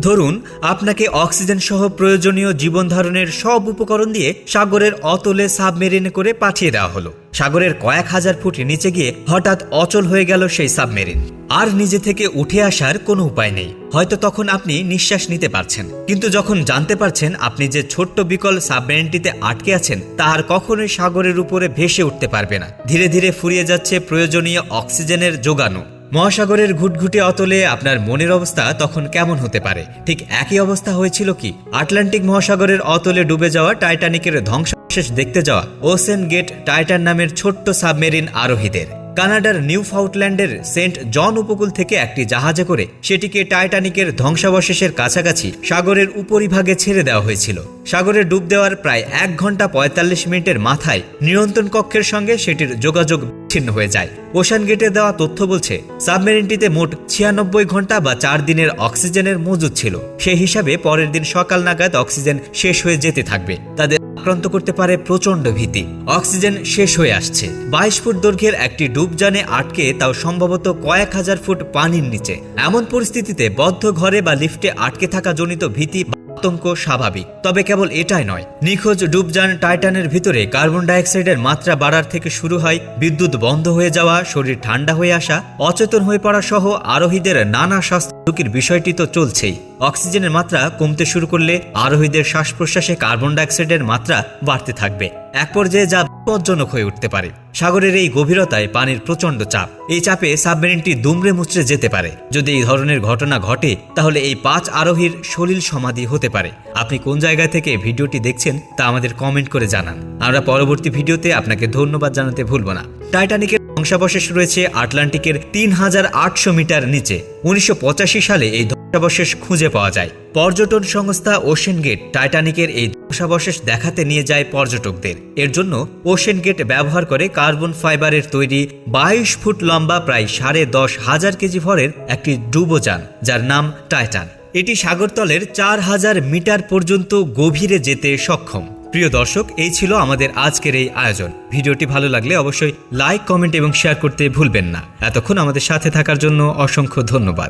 ধরুন, আপনাকে অক্সিজেন সহ প্রয়োজনীয় জীবন ধারণের সব উপকরণ দিয়ে সাগরের অতলে সাবমেরিনে করে পাঠিয়ে দেওয়া হলো। সাগরের কয়েক হাজার ফুট নিচে গিয়ে হঠাৎ অচল হয়ে গেল সেই সাবমেরিন। আর নিজে থেকে উঠে আসার কোনো উপায় নেই। হয়তো তখন আপনি নিঃশ্বাস নিতে পারছেন। কিন্তু যখন জানতে পারছেন আপনি যে ছোট্ট বিকল সাবমেরিনটিতে আটকে আছেন, তা আর কখনোই সাগরের উপরে ভেসে উঠতে পারবে না। ধীরে ধীরে ফুরিয়ে যাচ্ছে প্রয়োজনীয় অক্সিজেনের যোগানো। মহাসাগরের ঘুটঘুটে অতলে আপনার মনের অবস্থা তখন কেমন হতে পারে? ঠিক একই অবস্থা হয়েছিল কি? আটলান্টিক মহাসাগরের অতলে ডুবে যাওয়া টাইটানিকের ধ্বংসাবশেষ দেখতে যাওয়া ওসেন গেট টাইটান নামের ছোট্ট সাবমেরিন আরোহীদের। কানাডার নিউ ফাউটল্যান্ডের সেন্ট জন উপকূল থেকে একটি জাহাজে করে সেটিকে টাইটানিকের ধ্বংসাবশেষের কাছাকাছি সাগরের উপরিভাগে ছেড়ে দেওয়া হয়েছিল। সাগরে ডুব দেওয়ার প্রায় এক ঘণ্টা পঁয়তাল্লিশ মিনিটের মাথায় নিয়ন্ত্রণ কক্ষের সঙ্গে সেটির যোগাযোগ বিচ্ছিন্ন হয়ে যায়। ওশান গেটে দেওয়া তথ্য বলছে, সাবমেরিনটিতে মোট ছিয়ানব্বই ঘণ্টা বা চার দিনের অক্সিজেনের মজুদ ছিল। সেই হিসাবে পরের দিন সকাল নাগাদ অক্সিজেন শেষ হয়ে যেতে থাকবে। তাদের আক্রান্ত করতে পারে প্রচণ্ড ভীতি। অক্সিজেন শেষ হয়ে আসছে। বাইশ ফুট দৈর্ঘ্যের একটি ডুবজানে আটকে তাও সম্ভবত কয়েক হাজার ফুট পানির নিচে। এমন পরিস্থিতিতে বদ্ধ ঘরে বা লিফটে আটকে থাকা জনিত ভীতি আতঙ্ক স্বাভাবিক। তবে কেবল এটাই নয়, নিখোঁজ ডুবজান টাইটানের ভিতরে কার্বন ডাইঅক্সাইডের মাত্রা বাড়ার থেকে শুরু হয়, বিদ্যুৎ বন্ধ হয়ে যাওয়া, শরীর ঠান্ডা হয়ে আসা, অচেতন হয়ে পড়া সহ আরোহীদের নানা স্বাস্থ্য ঝুঁকির বিষয়টি তো চলছেই। অক্সিজেনের মাত্রা কমতে শুরু করলে আরোহীদের শ্বাস প্রশ্বাসে কার্বন ডাইঅক্সাইডের মাত্রা বাড়তে থাকবে। এক পর্যায়ে যা বিপজ্জনক হয়ে উঠতে পারে। সাগরের এই গভীরতায় পানির প্রচণ্ড চাপ। এই চাপে সাবমেরিনটি দুমড়ে মুচড়ে যেতে পারে। যদি এই ধরনের ঘটনা ঘটে, তাহলে এই পাঁচ আরোহীর সলিল সমাধি হতে পারে। আপনি কোন জায়গা থেকে ভিডিওটি দেখছেন, তা আমাদের কমেন্ট করে জানান। আমরা পরবর্তী ভিডিওতে আপনাকে ধন্যবাদ জানাতে ভুলব না। টাইটানিকের ধ্বংসাবশেষ রয়েছে আটলান্টিকের তিন হাজার আটশো মিটার নিচে। উনিশশো পঁচাশি সালে এই ধ্বংসাবশেষ খুঁজে পাওয়া যায়। পর্যটন সংস্থা ওশেন গেট টাইটানিকের এই ধ্বংসাবশেষ দেখাতে নিয়ে যায় পর্যটকদের। এর জন্য ওশেন গেট ব্যবহার করে কার্বন ফাইবারের তৈরি বাইশ ফুট লম্বা প্রায় সাড়ে দশ হাজার কেজি ভরের একটি ডুবোযান যার নাম টাইটান। এটি সাগরতলের চার হাজার মিটার পর্যন্ত গভীরে যেতে সক্ষম। প্রিয় দর্শক, এই ছিল আমাদের আজকের এই আয়োজন। ভিডিওটি ভালো লাগলে অবশ্যই লাইক, কমেন্ট এবং শেয়ার করতে ভুলবেন না। এতক্ষণ আমাদের সাথে থাকার জন্য অসংখ্য ধন্যবাদ।